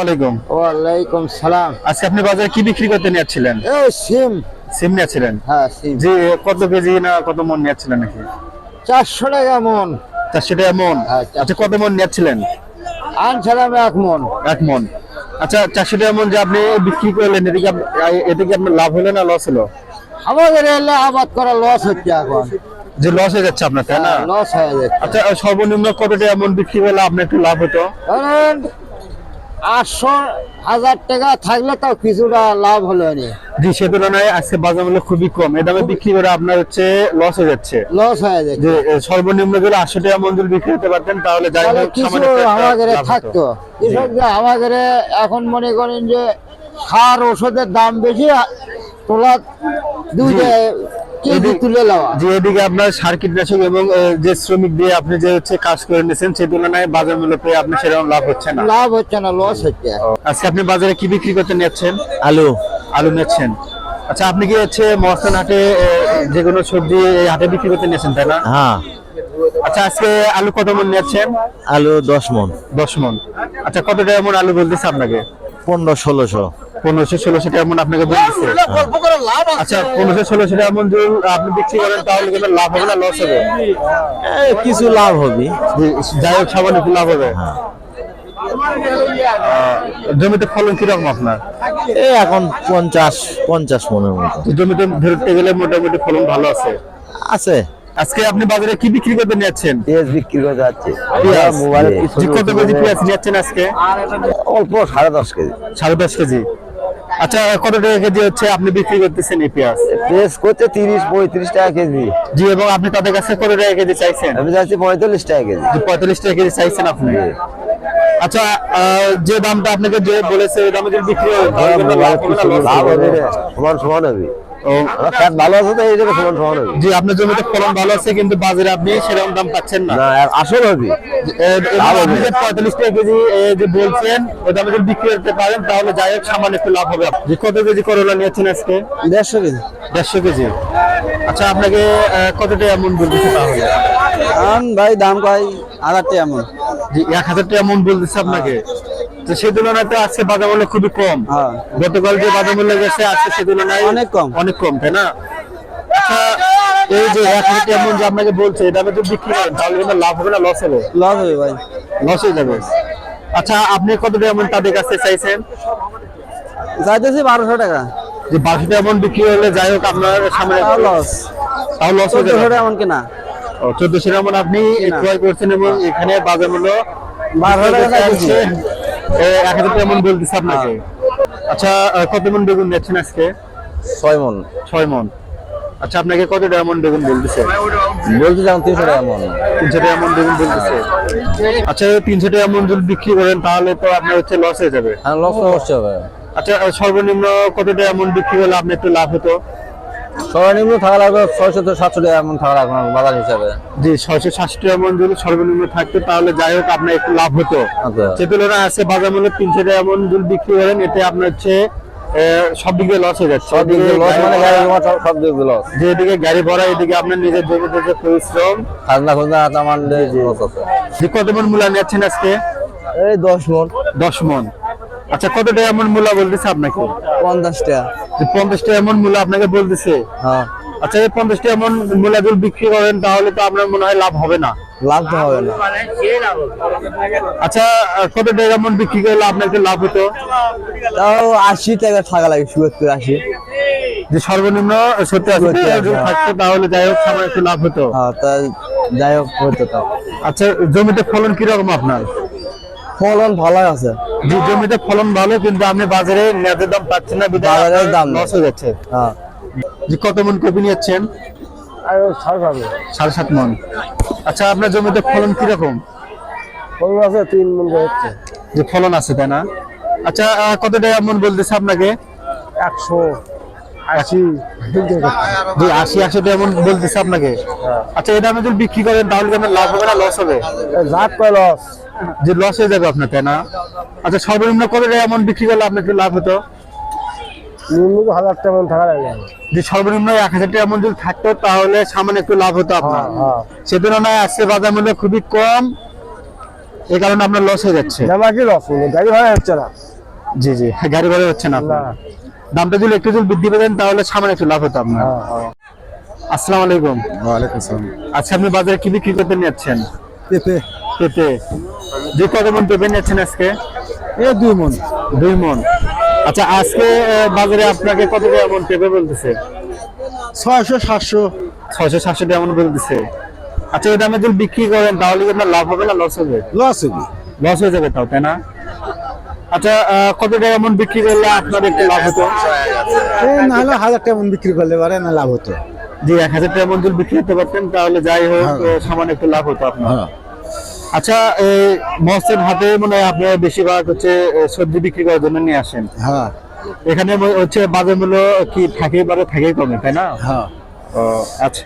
আলাইকুম। ওয়ালাইকুম সালাম। আজকে আপনি বাজারে কি বিক্রি করতে নিয়েছিলেন? এ সিম। সিম নিয়েছিলেন? হ্যাঁ সিম। জি কত কেজি না কত মন নিয়েছিলেন নাকি? চারশো টাকা মন। চারশো টাকা মন? হ্যাঁ, আচ্ছা কত মন নিয়েছিলেন? আনছিলাম এক মন। এক মন। আচ্ছা চারশো টাকা মন যে আপনি বিক্রি করলেন এদিকে এতে কি আপনার লাভ হলো না লস হলো? আমাদের এলে আবাদ করা লস হচ্ছে এখন। যে লস হয়ে যাচ্ছে আপনার তাই না? লস হয়ে যাচ্ছে। আচ্ছা সর্বনিম্ন কত টাকা মন বিক্রি করলে আপনার একটু লাভ হতো? আটশো হাজার টাকা থাকলে তাও কিছুটা লাভ হলো নি। জি সে তুলনায় আজকে বাজার মূল্য খুবই কম। এই দামে বিক্রি করে আপনার হচ্ছে লস হয়ে যাচ্ছে। লস হয়ে যাচ্ছে। সর্বনিম্ন যদি আটশো টাকা যদি বিক্রি করতে পারতেন তাহলে যাই তাহলে হোক কিছু আমাদের থাকতো। কৃষক যে আমাদের এখন মনে করেন যে সার ওষুধের দাম বেশি তোলা দুইটা কেজি এদিক- তুলে নেওয়া যে এদিকে আপনার সার কীটনাশক এবং যে শ্রমিক দিয়ে আপনি যে হচ্ছে কাজ করে নিয়েছেন সেই তুলনায় বাজার মূল্য পেয়ে আপনি সেরকম লাভ হচ্ছে না। লাভ হচ্ছে না লস হচ্ছে। আজকে আপনি বাজারে কি বিক্রি করতে নিচ্ছেন? আলু। আলু নিচ্ছেন। আচ্ছা আপনি কি হচ্ছে মহস্থান হাটে এ, যে কোনো সবজি এই হাটে বিক্রি করতে নিয়েছেন তাই না? হ্যাঁ। আচ্ছা আজকে আলু কত মন নিচ্ছেন? আলু দশ মন। দশ মন। আচ্ছা কত টাকা মন আলু বলতেছে আপনাকে? পনেরো ষোলোশো। পনেরোশো ষোলোশো টাকা মন আপনাকে আচ্ছা পনেরোশো ষোলোশো টাকা মন যদি আপনি বিক্রি করেন তাহলে কিন্তু লাভ হবে না লস হবে। কিছু লাভ হবে। যাই হোক সামান্য একটু লাভ হবে। জমিতে ফলন কীরকম আপনার? এখন পঞ্চাশ পঞ্চাশ মনের মতো। জমিতে ধরতে গেলে মোটামুটি ফলন ভালো আছে? আছে। আজকে আপনি বাজারে কি বিক্রি করতে নিয়েছেন পেঁয়াজ বিক্রি করে যাচ্ছে। পেঁয়াজ। মোবাইলে কত কেজি পেঁয়াজ নিয়েছেন আজকে? অল্প সাড়ে দশ কেজি। সাড়ে দশ কেজি। আচ্ছা কত টাকা কেজি হচ্ছে? আপনি বিক্রি করতেছেন এই পেঁয়াজ? পেঁয়াজ করছে তিরিশ পঁয়ত্রিশ টাকা কেজি। জি এবং আপনি তাদের কাছে কত টাকা কেজি চাইছেন? আমি চাইছি পঁয়তাল্লিশ টাকা কেজি। পঁয়তাল্লিশ টাকা কেজি চাইছেন আপনি। আচ্ছা যে দামটা আপনাকে যে বলেছে ওই দামে যদি বিক্রি হয় রে, সমান সমান হবে। ভালো আছে তো? এই জন্য সমান সমান হবে জি আপনার জমিতে ফলন ভালো আছে কিন্তু বাজারে আপনি সেরকম দাম পাচ্ছেন না। আসল হবে আপনি পঁয়তাল্লিশ টাকা কেজি যে বলছেন ওই দামে যদি বিক্রি করতে পারেন তাহলে যাই হোক সামান্য একটু লাভ হবে। যে কত কেজি করলা নিয়েছেন আজকে? দেড়শো কেজি। দেড়শো কেজি। আচ্ছা আপনাকে আহ, কত টাকা মন বলতেছে তাহলে? ভাই দাম কয় হাজার টাকা মন জি এক হাজার টাকা মন বলতেছে আপনাকে? তো সেই তুলনায় তো আজকে বাজার মূল্য খুবই কম। হ্যাঁ। গতকাল যে বাজার মূল্য গেছে আজকে সেই তুলনায় অনেক কম। অনেক কম তাই না? আচ্ছা এই যে এক হাজার টাকা মন যে আপনাকে বলছে এটা যদি বিক্রি করেন তাহলে কিন্তু লাভ হবে না লস হবে। লস হবে ভাই। লস হয়ে যাবে। আচ্ছা আপনি কত টাকা মন তাদের কাছে চাইছেন? চাইতেছি বারোশো টাকা। যে বারোশো টাকা মন বিক্রি হলে যাই হোক আপনার সামনে লস তাও লস হয়ে যাবে। এমন কিনা চোদ্দশো টাকা মন আপনি ক্রয় করছেন এবং এখানে বাজার মূল্য বারোশো টাকা এক হাজার টাকা মন বলতেছে আপনাকে? আচ্ছা কত মন বেগুন নিচ্ছেন আজকে? ছয় মন। ছয় মন। আচ্ছা আপনাকে কত টাকা মন বেগুন বলতেছে বলতে যান তিনশো টাকা মন। তিনশো টাকা মন বেগুন বলতেছে আচ্ছা তিনশো টাকা মন যদি বিক্রি করেন তাহলে তো আপনার হচ্ছে লস হয়ে যাবে। হ্যাঁ লস অবশ্যই হবে। আচ্ছা সর্বনিম্ন কত টাকা মন বিক্রি হলে আপনি একটু লাভ হতো? সর্বনিম্ন থাকা লাগবে ছয়শো সাতশো টাকা এমন থাকা লাগবে বাজার হিসাবে। জি ছয়শো ষাট টাকা মন যদি সর্বনিম্ন থাকতো তাহলে যাই হোক আপনার একটু লাভ হতো। আচ্ছা। সে তুলনায় আছে বাজার মূল্য তিনশো টাকা মন যদি বিক্রি করেন এতে আপনার হচ্ছে সব দিক দিয়ে লস হয়ে যাচ্ছে। সব দিক দিয়ে লস মানে গাড়ি সব- সব দিক দিয়ে লস যে এদিকে গাড়ি ভরা এদিকে আপনার নিজের জমিতে যে পরিশ্রম। খাজনা খুজনা যে কত মন মূলা নিচ্ছেন আজকে? এই দশ মন। দশ মন। আচ্ছা কত টাকা মন মূলা বলতেছে আপনাকে? পঞ্চাশ টাকা। পঞ্চাশ টাকা মন মূলা আপনাকে বলতেছে? হ্যাঁ। আচ্ছা এই পঞ্চাশ টাকা মন মূলা যদি বিক্রি করেন তাহলে তো আপনার মনে হয় লাভ হবে না। লাভ তো হবে না। আচ্ছা কত টাকা মন বিক্রি করলে আপনার লাভ হতো? তাও আশি টাকা থাকা লাগে সত্তর আশি। যে সর্বনিম্ন সত্যি আছে যদি থাকতো তাহলে যাই হোক আমার একটু লাভ হতো। হ্যাঁ তা যাই হোক হতো তাও। আচ্ছা জমিতে ফলন কীরকম আপনার? ফলন ভালো আছে। জমিতে ফলন ভালো কিন্তু আপনি বাজারে ন্যায্য দাম পাচ্ছেন না বাজারে দাম। লস হয়ে যাচ্ছে। হ্যাঁ। যে কত মন কপি নিচ্ছেন আর ছাড় সাড়ে সাত মন। আচ্ছা আপনার জমিতে ফলন কীরকম? ফলন আছে তিন মন হচ্ছে। যে ফলন আছে তাই না? আচ্ছা কত টাকা মন বলতেছে আপনাকে? একশো আশি। যে আশি একশো টাকা মন বলতেছে আপনাকে। আচ্ছা এটা আপনি যদি বিক্রি করেন তাহলে কি আপনার লাভ হবে না লস হবে? জাত লস যে লস হয়ে যাবে আপনার তাই না? আচ্ছা সর্বনিম্ন কত টাকা মন বিক্রি করলে আপনার একটু লাভ হতো? নিম্ন হাজার টাকা থাকা যে সর্বনিম্ন এক হাজার টাকা মন যদি থাকতো তাহলে সামান্য একটু লাভ হতো আপনার। হ্যাঁ। সে তুলনায় আজকে বাজার মূল্য খুবই কম এই কারণে আপনার লস হয়ে যাচ্ছে। লস গাড়ি ভাড়া হচ্ছে না। জি জি গাড়ি ভাড়া হচ্ছে না আপনার। দামটা যদি একটু যদি বৃদ্ধি পেতেন তাহলে সামান্য একটু লাভ হতো আপনার। আসসালামু আলাইকুম। ওয়ালাইকুম আসসালাম। আচ্ছা আপনি বাজারে কি বিক্রি করতে নিচ্ছেন পেঁপে। পেঁপে। যে কত মন পেঁপে নিচ্ছেন আজকে? এ দুই মন। দুই মন। আচ্ছা আজকে বাজারে আপনাকে কত টাকা মন পেঁপে বলতেছে? ছয়শো সাতশো। ছয়শো সাতশো টাকা মন বলতেছে। আচ্ছা এই দামে যদি বিক্রি করেন তাহলে কি আপনার লাভ হবে না লস হবে? লস হবে। লস হয়ে যাবে তাও তাই না? আচ্ছা কত টাকা মন বিক্রি করলে আপনার একটু লাভ হতো? না হলে হাজার টাকা মন বিক্রি করলে পারে না লাভ হতো। জি এক হাজার টাকা মন যদি বিক্রি করতে পারতেন তাহলে যাই হোক সামান্য একটু লাভ হতো আপনার। হ্যাঁ। আচ্ছা এই মহসেন হাতে মনে হয় আপনারা বেশিরভাগ হচ্ছে সবজি বিক্রি করার জন্য নিয়ে আসেন। হ্যাঁ। এখানে হচ্ছে বাজার মূল্য কি থাকে বারে থাকে কমে তাই না? হ্যাঁ। আচ্ছা।